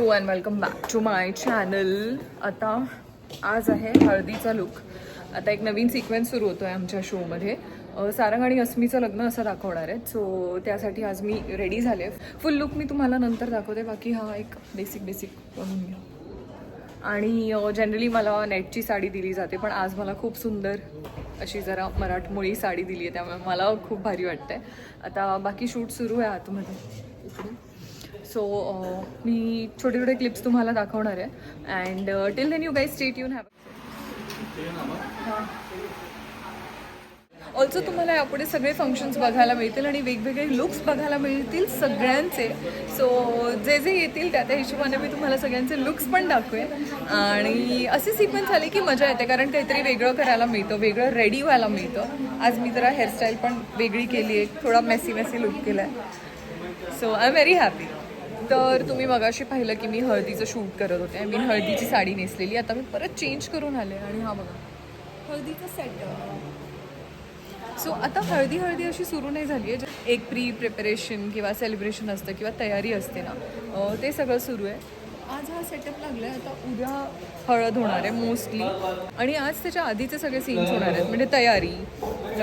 Hello and welcome back to my channel आता आज आहे हळदीचा लुक आता एक नवीन सिक्वेन्स सुरू होतो आहे आमच्या शोमध्ये सारंग आणि अस्मीचं लग्न असं दाखवणार आहे सो त्यासाठी आज मी रेडी झाले. फुल लुक मी तुम्हाला नंतर दाखवते. बाकी हा एक बेसिक बेसिक बनवून घ्या आणि जनरली मला नेटची साडी दिली जाते पण आज मला खूप सुंदर अशी जरा मराठमोळी साडी दिली आहे त्यामुळे मला खूप भारी वाटतंय. आता बाकी शूट सुरू आहे आतमध्ये. इकडे. सो uh, मी छोटे छोटे क्लिप्स तुम्हाला दाखवणार आहे. And till then you guys stay यून हॅव ऑल्सो तुम्हाला यापुढे सगळे फंक्शन्स बघायला मिळतील आणि वेगवेगळे लुक्स बघायला मिळतील सगळ्यांचे. सो जे जे येतील त्या त्या हिशोबाने मी तुम्हाला सगळ्यांचे लुक्स पण दाखवेन. आणि असे सिक्वेन्स आले की मजा येते कारण काहीतरी वेगळं करायला मिळतं वेगळं रेडी व्हायला मिळतं. आज मी जरा हेअरस्टाईल पण वेगळी केली आहे थोडा मेसी मेसी लुक केला आहे so I am very happy तर तुम्ही मगाशी पाहिलं की मी हळदीचं शूट करत होते. मी हळदीची साडी नेसलेली. आता मी परत चेंज करून आले आणि हा बघा. हळदीचं सेट सो आता हळदी हळदी अशी सुरू नाही झाली आहे एक प्री प्रिपरेशन किंवा सेलिब्रेशन असतं किंवा तयारी असते ना ते सगळं सुरू आहे. आज हा सेटअप लागला आहे आता उद्या हळद होणार आहे मोस्टली आणि आज त्याच्या आधीचे सगळे सीन्स होणार आहेत. म्हणजे तयारी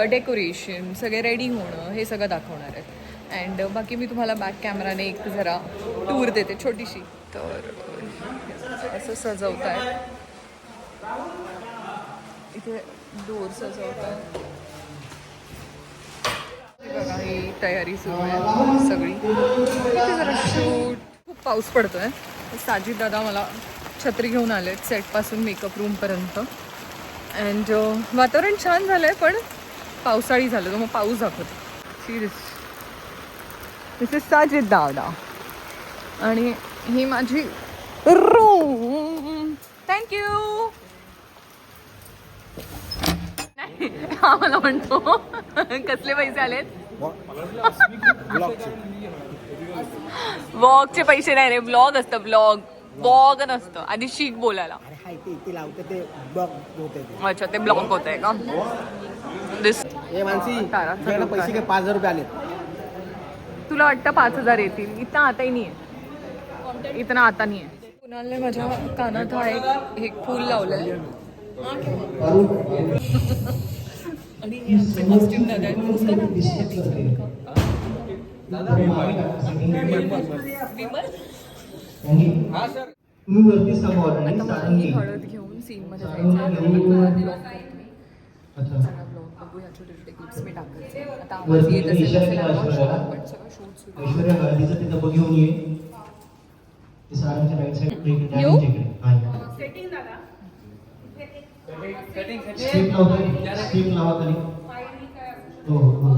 डेकोरेशन सगळे रेडी होणं हे सगळं दाखवणार आहेत. अँड बाकी मी तुम्हाला बॅक कॅमेराने एक जरा टूर देते छोटीशी. तर असं सजवत आहे इथे डोर सजवत आहे बघा ही तयारी सुरू आहे सगळी. इथे जरा शूट खूप पाऊस पडतोय. साजिद दादा मला छत्री घेऊन आले सेटपासून मेकअप रूमपर्यंत अँड uh, वातावरण छान झालंय पण पावसाळी झालं. तर मग पाऊस दाखवतो. सिरियस दिस इज साजिद दादा आणि ही माझी रूम थँक्यू नाही हा मला म्हणतो कसले पैसे आलेत? व्लॉगचे पैसे नाही रे ब्लॉग असतं ब्लॉग ब्लॉग नसतं आधी शिक बोलायला. अरे हाय ते ब्लॉक होते ते. अच्छा ते ब्लॉग होत आहे का दिस. पैसे पाच हजार रुपये आले तुला वाटतं पाच हजार येतील? इथं आताही नाही आहे इथं आता नाही आहे कुणालने माझ्या कानात हा एक एक फूल लावलंय आणि हे आमचे costume दादा आहेत. उसका नाम क्या है? विमल तुम्ही वरती समोर आणि आता मला सारंगी ही हळद घेऊन सीन मध्ये जायचं आहे. मला vlog अच्छा सगळा vlog बघू ह्या छोटे छोटे क्लिप्स मी टाकायचे आता आवाज वरती येत असेल इशारा नसेल, केला I'm not sure, ऐश्वर्याला. पण सगळं शूट सुरू आहे. ऐश्वर्या हळदीचं ते डबं घेऊन ये ते सारंगच्या राईट साईड येऊ? स्टीम लावता स्टीम लावा खाली. हो हो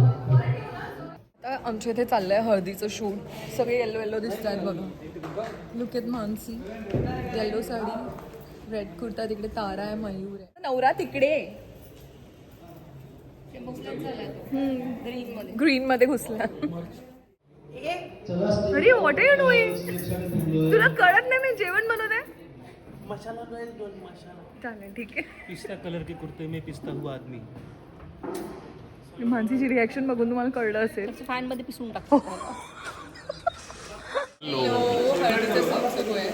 आमच्या इथे चाललंय हळदीचं शूट सगळे येल्लो येल्लो दिसत आहेत बघा. लुक येत मानसी येल्लो साडी. रेड कुर्ता तिकडे तारा आहे मयूर आहे. नवरा तिकडे. ग्रीन मध्ये घुसला. अरे व्हॉट आर यू डुईंग तुला कळत नाही मी जेवण बनवते चालेल ठीक आहे. पिस्ता कलर के कुर्ते में पिस्ता हुआ आदमी. मानसीची रिॲक्शन बघून तुम्हाला कळलं असेल. फॅनमध्ये पिसून टाकतो. हळदीचं सॉंग सुरू आहे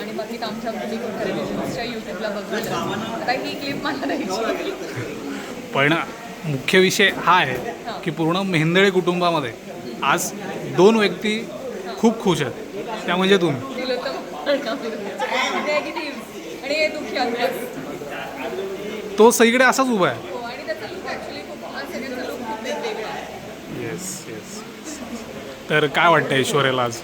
आणि बाकी आमच्या म्युझिक टेलिव्हिजनच्या युट्यूबला बघायला आता ही क्लिप मला द्यायची पण मुख्य विषय हा आहे की पूर्ण मेहेंदळे कुटुंबामध्ये आज दोन व्यक्ती खूप खुश आहेत. त्या म्हणजे तुम्ही. तो सगळीकडे असाच उभा आहे. हो आहे. येस येस तर काय वाटतं ऐश्वर्याला आज?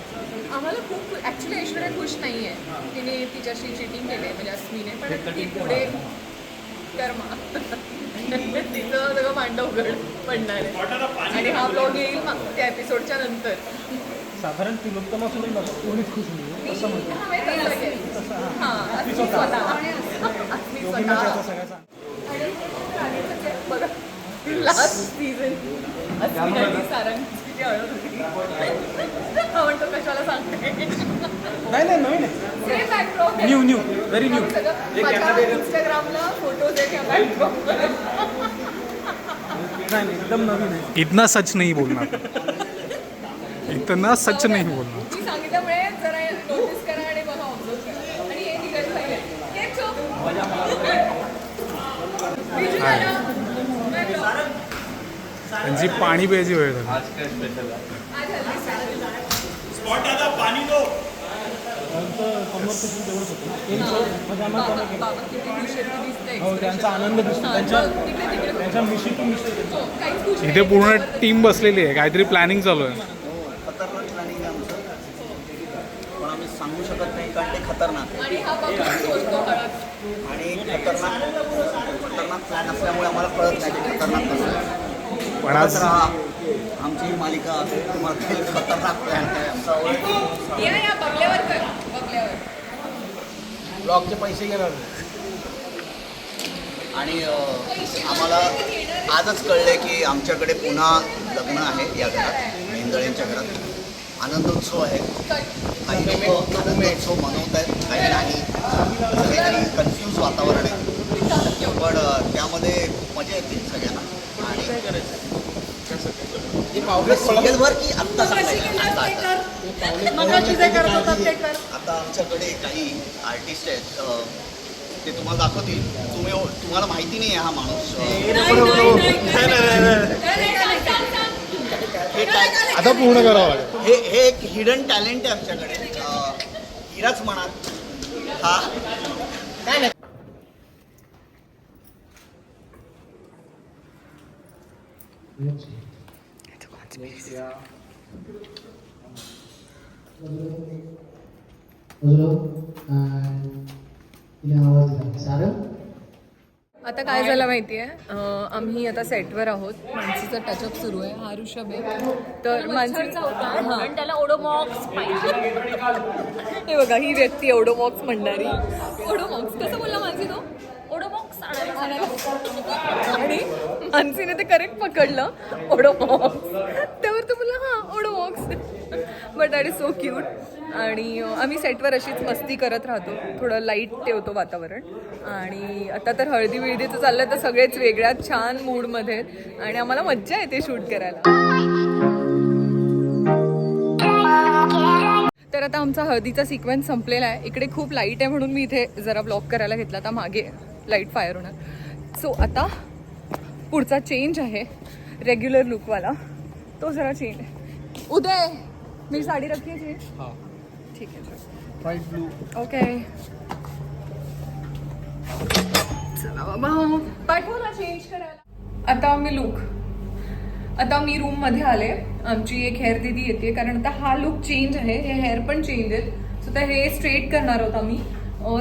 आम्हाला खूप ॲक्च्युली ऐश्वर्या खुश नाही आहे. तिने तिच्याशी चिटिंग केली आहे म्हणजे अस्मीने पण ती पुढे कर्मा. तिचं सगळं मांड उघड पडणार आहे. आणि हा ब्लॉग येईल मा- त्या एपिसोडच्या नंतर. साधारण तिलोत्तम असून कोणीच खुश नाही असं म्हणतो. लास्ट सीझन अस्मी आणि सारंगची जी हळद होती. म्हणतो कशाला सांगते? नाही नाही नवीन आहे न्यू न्यू व्हेरी न्यू एकदम नवीन आहे. इतना सच नाही बोलणार इतना सच नाही बोलणार जी जरा नोटीस करा आणि बघा पाणी प्यायची वेळ झाली. बाबा किती खुश आहेत, ते दिसतंय हो त्यांचा आनंद दिसतो हा, त्यांच्या तिकडे तिकडे. त्यांच्या मिशीतून दिसतो हो, काहीच खुश नाही. इथे पूर्ण टीम बसलेली आहे. काहीतरी प्लॅनिंग चालू आहे. खतरनाक प्लॅनिंग आहे आमचं. पण आम्ही सांगू शकत नाही कारण ते खतरनाक आहे. आणि हा बाबा सोडतो हळद. आणि खतरनाक खतरनाक प्लॅन असल्यामुळे आम्हाला कळत नाही ते खतरनाक कसं आहे. पण आज. आमची ही मालिका तुम्हाला खतरनाक प्लॅन आहे. आमचा या या बगल्यावर कर. बगल्यावर ब्लॉगचे पैसे घेणार. आणि अं, आम्हाला आजच कळलं की आमच्याकडे पुन्हा लग्न आहे या घरात मेंदळेंच्या घरात. आनंदोत्सव आहे. काही लोक आनंदोत्सव मनवत आहेत काही नाही. काहीतरी कन्फ्यूज वातावरण आहे. पण त्यामध्ये मजा येते सगळ्यांना. आणि सिरियलवर की आत्ता सांगायचं आत्ता आता आता आमच्याकडे काही आर्टिस्ट आहेत ते तुम्हाला दाखवतील. तुम्ही तुम्हाला माहिती नाही आहे हा माणूस. हे आता पूर्ण करावं लागेल. हे हे एक हिडन टॅलेंट आहे आमच्याकडे. हिराच म्हणा हा. सारंग आता काय झालं माहितीये? अं, आम्ही आता सेटवर आहोत. मानसीचा टचअप सुरू आहे. हा ऋषभ आहे. तर मानसी हां. त्याला ओडोमॉक्स पाहिजे. हे बघा ही व्यक्ती ओडोमॉक्स म्हणणारी. ओडोमॉक्स कसं बोलला मानसी तो? ओडोमॉक्स आणायला आणि मानसीने ते करेक्ट पकडलं. ओडोमॉक्स त्यावर तो बोलला हां Odomos but that is so cute आणि आम्ही सेटवर अशीच मस्ती करत राहतो. थोडं लाइट ठेवतो वातावरण. आणि आता तर हळदी विळदीचं चाललं तर सगळेच वेगळ्या छान मूडमध्ये आणि आम्हाला मज्जा येते शूट करायला. तर आता आमचा हळदीचा सिक्वेन्स संपलेला आहे. इकडे खूप लाइट आहे म्हणून मी इथे जरा ब्लॉक करायला घेतला. आता मागे लाइट फायर होणार. सो आता पुढचा चेंज आहे. रेग्युलर लुकवाला तो जरा चेंज आहे उदय! मी साडी रखी आहे चेंज ठीक आहे चल. व्हाईट ब्लू ओके चला बाबा चेंज करायला आता मी लुक आता मी रूममध्ये आले. आमची एक हेअर दिदी येते कारण आता हा लुक चेंज आहे. हे हेअर पण चेंज आहेत. सो तर हे स्ट्रेट करणार होता मी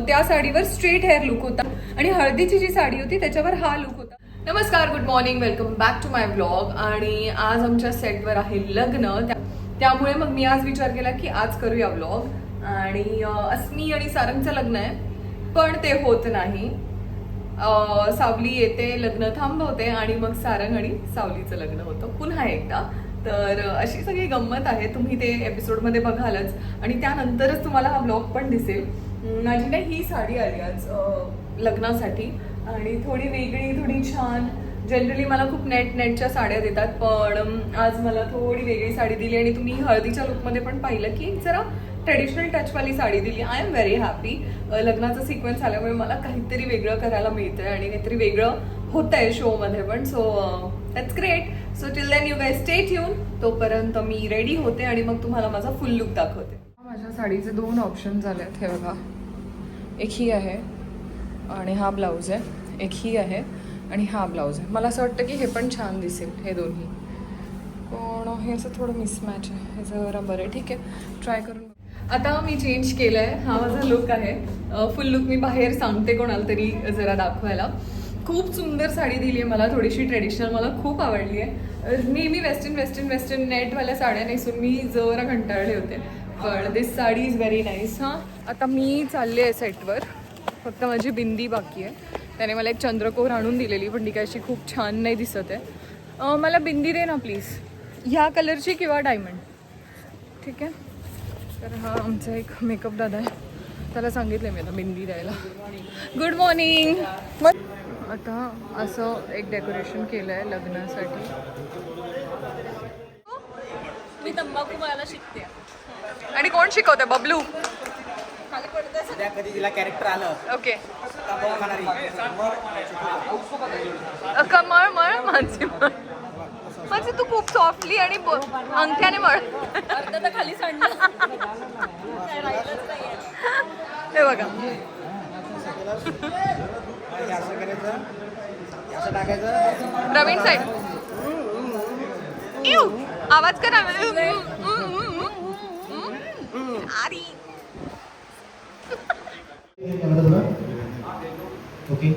त्या साडीवर स्ट्रेट हेअर लुक होता. आणि हळदीची जी साडी होती त्याच्यावर हा लुक होता. नमस्कार good morning welcome back to my blog आणि आज आमच्या सेटवर आहे लग्न. त्या- त्यामुळे मग मी आज विचार केला की आज करूया ब्लॉग आणि अस्मी आणि सारंगचं लग्न आहे पण ते होत नाही. सावली येते लग्न थांबवते आणि मग सारंग आणि सावलीचं लग्न होतं. पुन्हा एकदा. तर अशी सगळी गंमत आहे. तुम्ही ते एपिसोडमध्ये बघालच. आणि त्यानंतरच तुम्हाला हा ब्लॉग पण दिसेल. माझी ना ही साडी आली आज लग्नासाठी. आणि थोडी वेगळी थोडी छान. जनरली मला खूप नेट नेटच्या साड्या देतात पण आज मला थोडी वेगळी साडी दिली आणि तुम्ही हळदीच्या लुकमध्ये पण पाहिलं की जरा ट्रेडिशनल टचवाली साडी दिली. आय एम व्हेरी हॅपी लग्नाचा सिक्वेन्स आल्यामुळे मला काहीतरी वेगळं करायला मिळतंय आणि काहीतरी वेगळं होत आहे शोमध्ये पण. So that's great so till then you guy stay येऊन तोपर्यंत मी रेडी होते आणि मग तुम्हाला माझा फुल लुक दाखवते. माझ्या साडीचे दोन ऑप्शन झाले आहेत हे बघा. एक ही आहे आणि हा ब्लाऊज आहे. एक ही आहे. आणि हा ब्लाऊज आहे. मला असं वाटतं की हे पण छान दिसेल हे दोन्ही. पण हे असं थोडं मिसमॅच आहे. हे जरा बरं आहे. ठीक आहे. ट्राय करून आता मी चेंज केलं आहे हा माझा लुक आहे. फुल लुक मी बाहेर सांगते कोणाला तरी जरा दाखवायला. खूप सुंदर साडी दिली आहे मला. थोडीशी ट्रेडिशनल मला खूप आवडली आहे नेहमी वेस्टर्न वेस्टर्न वेस्टर्न नेटवाल्या साड्या नेसून मी जरा कंटाळले होते. पण this sari is very nice हां आता मी चालले आहे सेटवर फक्त माझी बिंदी बाकी आहे. त्याने मला एक चंद्रकोर आणून दिलेली पण ती काय अशी खूप छान नाही दिसत आहे. अं, मला बिंदी दे ना प्लीज ह्या कलरची किंवा डायमंड ठीक आहे. तर हा आमचा एक मेकअप दादा आहे. त्याला सांगितलं मी आता बिंदी द्यायला. गुड मॉर्निंग आता असं एक डेकोरेशन केलं आहे लग्नासाठी. मी तंबाखू मला शिकते. आणि कोण शिकवतंय? बबलू. कधी तिला कॅरेक्टर आलं. ओके मळ कमळ मळ मानसी मळ. मानसी तू खूप सॉफ्टली आणि अंगठ्याने मळ. तर खाली सांडलं हे बघा. प्रवीण साहेब आवाज करा. अरे ओके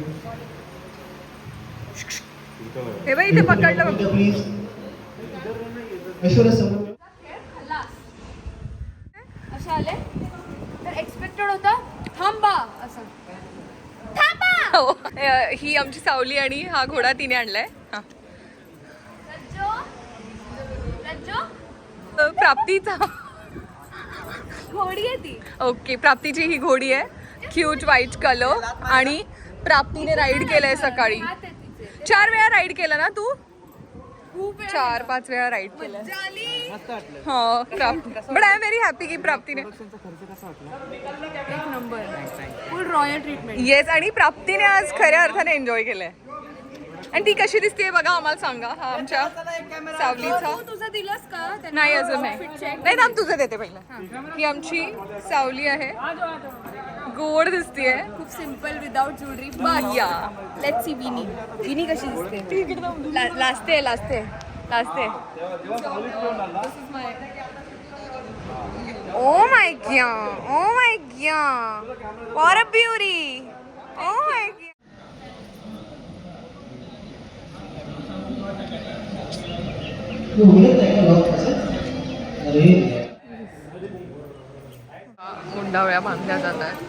हे बाई इथे पकडलं बघ. प्लीज ऐश्वर्या समोर असे आले. तर एक्सपेक्टेड होता थांबा असं. हो, अ, ही आमची सावली आणि हा घोडा तिने आणलाय. हा. प्राप्तीचा. घोडी आहे ती. ओके प्राप्तीची ही घोडी आहे. क्यूट व्हाईट कलर आणि प्राप्तीने राईड केलंय सकाळी. चार वेळा राईड केलं ना तू? चार पाच वेळा राईड केलं. हो Prapti. But I am very happy की प्राप्तीने. एक नंबर. फुल रॉयल ट्रीटमेंट येस आणि प्राप्तीने आज खऱ्या अर्थाने एन्जॉय केलंय. आणि ती कशी दिसते बघा आम्हाला सांगा. हा आमच्या सावलीचा. तू तुझं दिलंस का? नाही अजून नाही? नाही थांब तुझं देते पहिलं. ही आमची सावली आहे. गोड दिसतीये. खूप सिम्पल विदाउट ज्वेलरी या लेट सी विनी विनी कशी दिसते? ला- लाजते लाजते लाजते oh my गॉ oh my गॉ what a beauty oh my गॉ तू उघडत नाही का लॉक असं अरे मुंडावळ्या बांधल्या जात आहेत.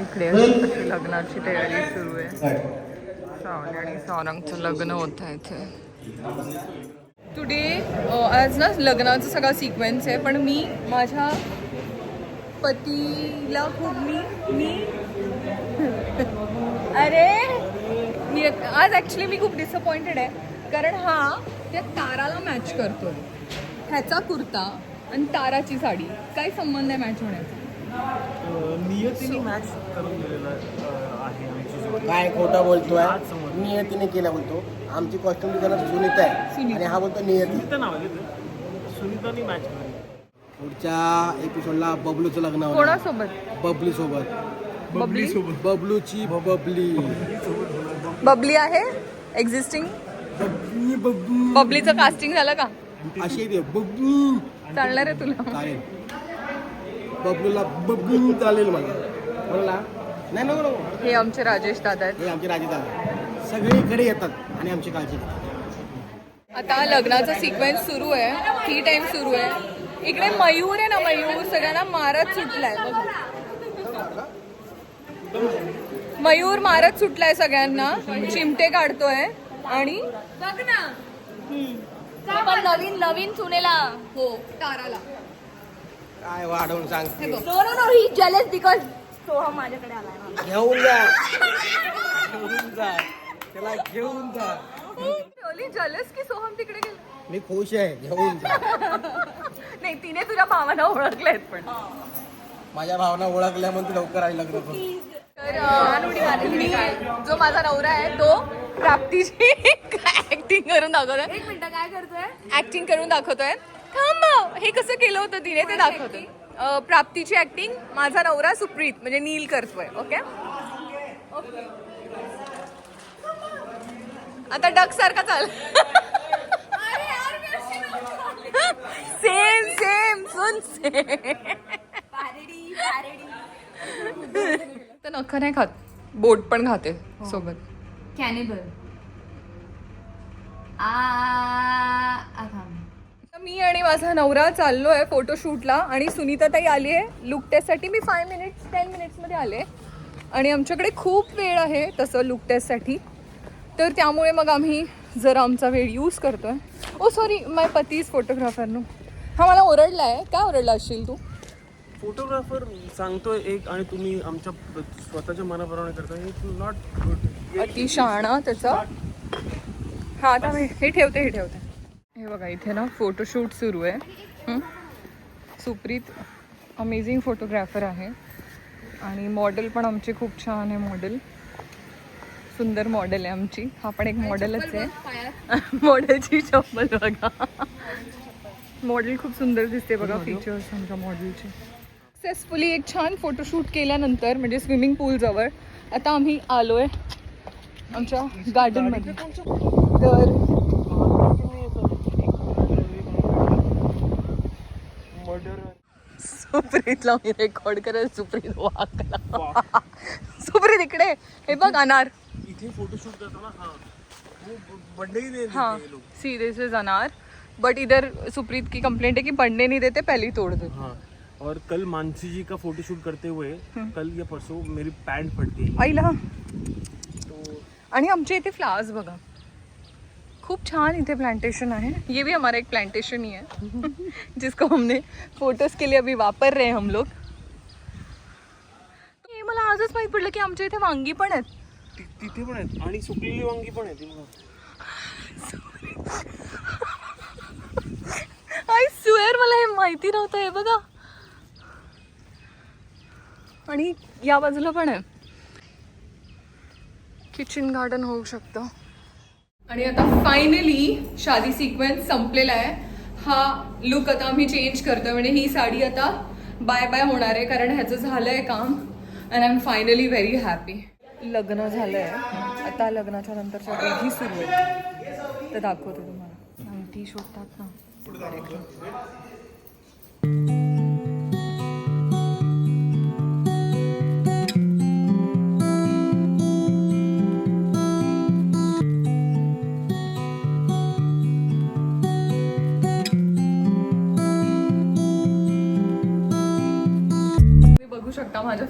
इकडे लग्नाची तयारी सुरू आहे. श्रावणी आणि सारंगचं लग्न होत आहे इथे. टुडे आज ना लग्नाचा सगळा सिक्वेन्स आहे पण मी माझ्या पतीला खूप मी मी अरे! मी आज ॲक्च्युली मी खूप डिसअपॉइंटेड आहे. कारण हा त्या ताराला मॅच करतोय. ह्याचा कुर्ता आणि ताराची साडी. काय संबंध आहे मॅच होण्याचा? नियतीने मॅच करून दिलेला अ, आहे आमची जोडी. काय खोटा बोलतोय. नियतीने केला बोलतो. आमची कॉस्ट्युम डिझायनर सुनीता आहे. सुनीता. आणि हा बोलतो नियती. सुनीताने मॅच पुढच्या एपिसोडला बबलूचं लग्न कोणासोबत? बबली? सोबत बबली बबलूची बबली. बबली आहे एक्झिस्टिंग बबली बबलू बबलीचं कास्टिंग झालं का? बबलू. चालणार आहे तुला. चालेल. बबलूला बबलू चालेल मला. नाही नको नको. हे आमचे राजेश दादा आहेत. हे आमचे राजे दादा. सगळीकडे येतात आणि आमची काळजी घेतात. आता लग्नाचा सिक्वेन्स सुरू आहे. टी टाइम सुरू आहे. इकडे मयूर आहे ना मयूर सगळ्यांना मारत सुटलाय. बघा. मयूर मारत सुटलाय सगळ्यांना. चिमटे काढतोय. आणि बघ ना. पण नवीन नवीन सुनेला. हो ताराला. काय वाढवून सांगते? नो नो नो ही जेलस बिकॉज सोहम माझ्याकडे आलाय. घेऊन जा. घेऊन जा. त्याला घेऊन जा. जलस की सोहम तिकडे गेला. मी खुश आहे. घेऊन जा. नाही तिने तुझ्या भावाला ओळखलेत पण. माझ्या भावना ओळखल्या म्हणून लवकर आई लग्न करू. तर मी जो माझा नवरा आहे तो प्राप्तीची ऍक्टिंग करून दाखवतोय. एक मिनिट काय करतोय? ऍक्टिंग करून दाखवतोय. थांब हे कसं केलं होतं तिने? ते दाखवतोय. प्राप्तीची ऍक्टिंग माझा नवरा सुप्रीत म्हणजे नील करतोय ओके? आता डक सारखा चाल सेम सेम सुन सेम तर नख नाही खात. बोट पण खाते सोबत. कॅनिबल आ आ थांब. तर मी आणि माझा नवरा चाललोय फोटोशूटला आणि सुनीता ताई आली आहे. लुक टेस्टसाठी मी फाय मिनिट्स टेन मिनिट्समध्ये आले. आणि आमच्याकडे खूप वेळ आहे तसं लुक टेस्टसाठी तर त्यामुळे मग आम्ही जरा आमचा वेळ यूज करतोय. ओ सॉरी माय पतीज फोटोग्राफरनो हा मला ओरडला आहे काय ओरडला असशील तू? फोटोग्राफर सांगतोय एक आणि तुम्ही आमच्या स्वतःच्या मनाप्रमाणे करता इट नॉट गुड अति शहाणा त्याचा. हा आता मी हे ठेवते हे ठेवते. हे बघा इथे ना फोटोशूट सुरू आहे. हं? सुप्रीत अमेझिंग फोटोग्राफर आहे. आणि मॉडेल पण आमची खूप छान आहे मॉडेल सुंदर मॉडेल आहे आमची. हा पण एक मॉडेलच आहे. मॉडेलची चप्पल बघा. मॉडेल खूप सुंदर दिसते बघा फीचर्स आमच्या मॉडेलचे सक्सेसफुली एक छान फोटोशूट केल्यानंतर म्हणजे स्विमिंग पूलजवळ आता आम्ही आलो आहे आमच्या गार्डनमध्ये तर सुप्रीतला मी रेकॉर्ड करेल. सुप्रीत वाकला सुप्रीत इकडे. हे बघ अनार. इथे फोटोशूट करताना हा. ही हाँ. सी दिस इज अनार. बट इधर सुप्रीत की कंप्लेंट है कि पढ़ने नहीं देते पहले ही तोड़ देते. हाँ. और कल मानसी जी का फोटोशूट करते हुए कल या परसों मेरी पैंट फट गई आईला। तो आणि आमच्या इथे फ्लावर्स बघा. खूप छान इथे प्लांटेशन आहे. ये भी हमारा एक प्लांटेशन ही है. जिसको हमने फोटोज के लिए अभी वापर रहे हैं हम लोग. हे मला आजच माहीत पडलं की आमच्या इथे वांगी पण आहेत. ति- तिथे पण आहेत. आणि सुकलेली वांगी पण आहे ती बघा. आय स्वेअर मला हे माहिती नव्हतं हे बघा. आणि या बाजूला पण आहे. किचन गार्डन होऊ शकतं. आणि आता फायनली शादी सिक्वेन्स संपलेला आहे. हा लुक आता आम्ही चेंज करतोय म्हणजे ही साडी आता बाय बाय होणार आहे कारण ह्याचं झालंय काम. And I am finally very happy लग्न झालंय. आता लग्नाच्या नंतरच्या विधी सुरू आहे तर दाखवते तुम्हाला. अंगठी शोधतात ना.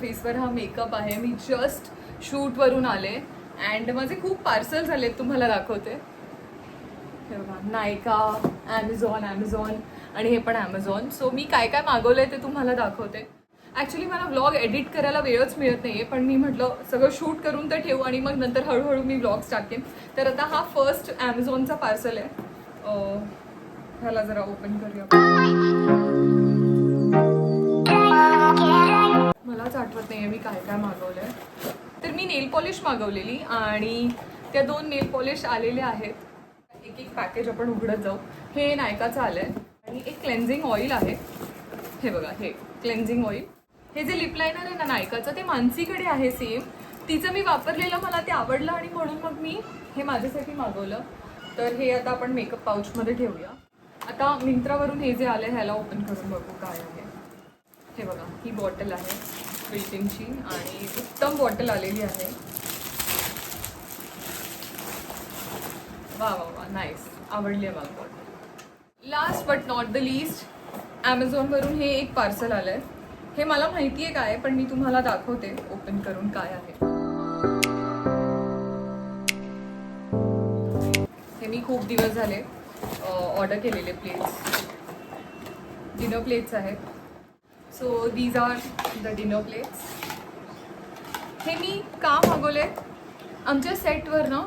फेसवर हा मेकअप आहे. मी जस्ट शूटवरून आले अँड माझे खूप पार्सल झाले तुम्हाला दाखवते. नायका ॲमेझॉन ॲमेझॉन आणि हे पण ॲमेझॉन सो मी काय काय मागवलंय ते तुम्हाला दाखवते. ॲक्च्युली मला व्लॉग एडिट करायला वेळच मिळत नाही आहे पण मी म्हटलं सगळं शूट करून तर ठेवू आणि मग नंतर हळूहळू मी व्लॉग्स टाकेन तर आता हा फर्स्ट ॲमेझॉनचा पार्सल आहे. ह्याला जरा ओपन करूया. मलाच आठवत नाही आहे मी काय काय मागवलं आहे तर मी नेल पॉलिश मागवलेली आणि त्या दोन नेल पॉलिश आलेल्या आहेत. एक एक पॅकेज आपण उघडत जाऊ. हे नायकाचं आलं आहे आणि एक क्लेन्झिंग ऑइल आहे. हे बघा हे क्लेन्झिंग ऑइल हे जे लिप लायनर आहे ना नायकाचं ते मानसीकडे आहे सेम तिचं मी वापरलेलं मला ते आवडलं आणि म्हणून मग मी हे माझ्यासाठी मागवलं. तर हे आता आपण मेकअप पाऊचमध्ये ठेवूया. आता मिंत्रावरून हे जे आलं ह्याला ओपन करून बघू काय आहे. हे बघा ही बॉटल आहे. विल्टिनची आणि उत्तम बॉटल आलेली आहे. वा वा वा नाईस आवडली आहे मला bottle last but not the least ॲमेझॉनवरून हे एक पार्सल आलं आहे हे मला माहिती आहे काय पण मी तुम्हाला दाखवते ओपन करून काय आहे. हे मी खूप दिवस झाले ऑर्डर केलेले प्लेट्स डिनर प्लेट्स आहेत. So these are the dinner plates हे मी का मागवले आमच्या सेटवर ना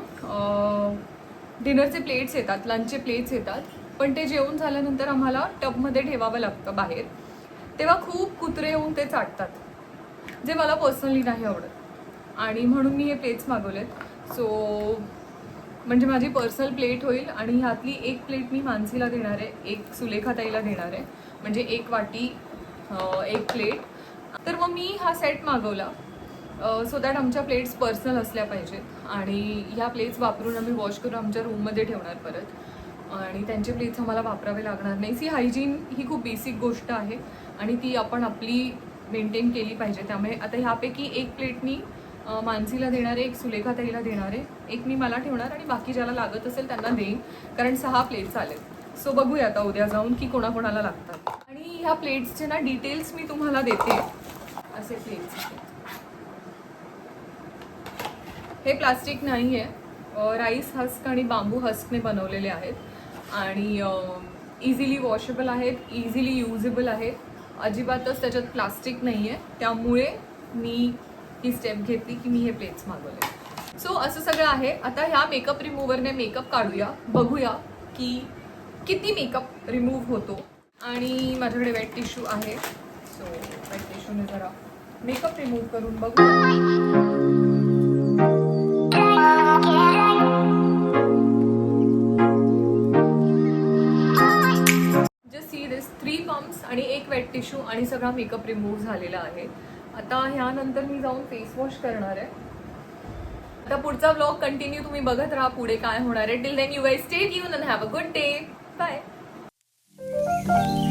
डिनरचे प्लेट्स येतात लंचचे प्लेट्स येतात. पण ते जेवण झाल्यानंतर आम्हाला टबमध्ये ठेवावं लागतं बाहेर. तेव्हा खूप कुत्रे येऊन ते चाटतात जे मला पर्सनली नाही आवडत. आणि म्हणून मी हे प्लेट्स मागवलेत. सो म्हणजे माझी पर्सनल प्लेट होईल आणि ह्यातली एक प्लेट मी मानसीला देणार आहे एक सुलेखाताईला देणार आहे. म्हणजे एक वाटी एक प्लेट तर मग मी हा सेट मागवला. सो दॅट आमच्या प्लेट्स पर्सनल असल्या पाहिजेत. आणि ह्या प्लेट्स वापरून आम्ही वॉश करून आमच्या रूममध्ये ठेवणार परत. आणि त्यांचे प्लेट्स आम्हाला वापरावे लागणार नाही. सी हायजीन ही खूप बेसिक गोष्ट आहे. आणि ती आपण आपली मेंटेन केली पाहिजे. त्यामुळे आता ह्यापैकी एक प्लेट मी मानसीला देणार आहे एक सुलेखा ताईला देणार आहे. एक मी मला ठेवणार आणि बाकी ज्याला लागत असेल त्यांना देईन. कारण सहा प्लेट्स आले सो बघूया आता उद्या जाऊन की कोणाकोणाला लागतात. ह्या प्लेट्सचे ना डिटेल्स मी तुम्हाला देते. असे प्लेट्स हे प्लास्टिक नाही आहे राईस हस्क आणि बांबू हस्कने बनवलेले आहेत. आणि इझिली वॉशेबल आहेत इझिली युजेबल आहेत. अजिबातच त्याच्यात प्लास्टिक नाही आहे त्यामुळे मी ही स्टेप घेतली की मी हे प्लेट्स मागवले. सो असं सगळं आहे. आता ह्या मेकअप रिमूव्हरने मेकअप काढूया. बघूया की किती मेकअप रिमूव्ह होतो. आणि माझ्याकडे वेट टिश्यू आहे. सो वेट टिश्यूने जरा मेकअप रिमूव्ह करून बघू. थ्री आणि एक वेट टिश्यू आणि सगळा मेकअप रिमूव्ह झालेला आहे. आता ह्यानंतर मी जाऊन फेस वॉश करणार आहे. आता पुढचा ब्लॉग कंटिन्यू तुम्ही बघत राहा पुढे काय होणार आहे. Till then you Y stay tune and have a good day bye Bye.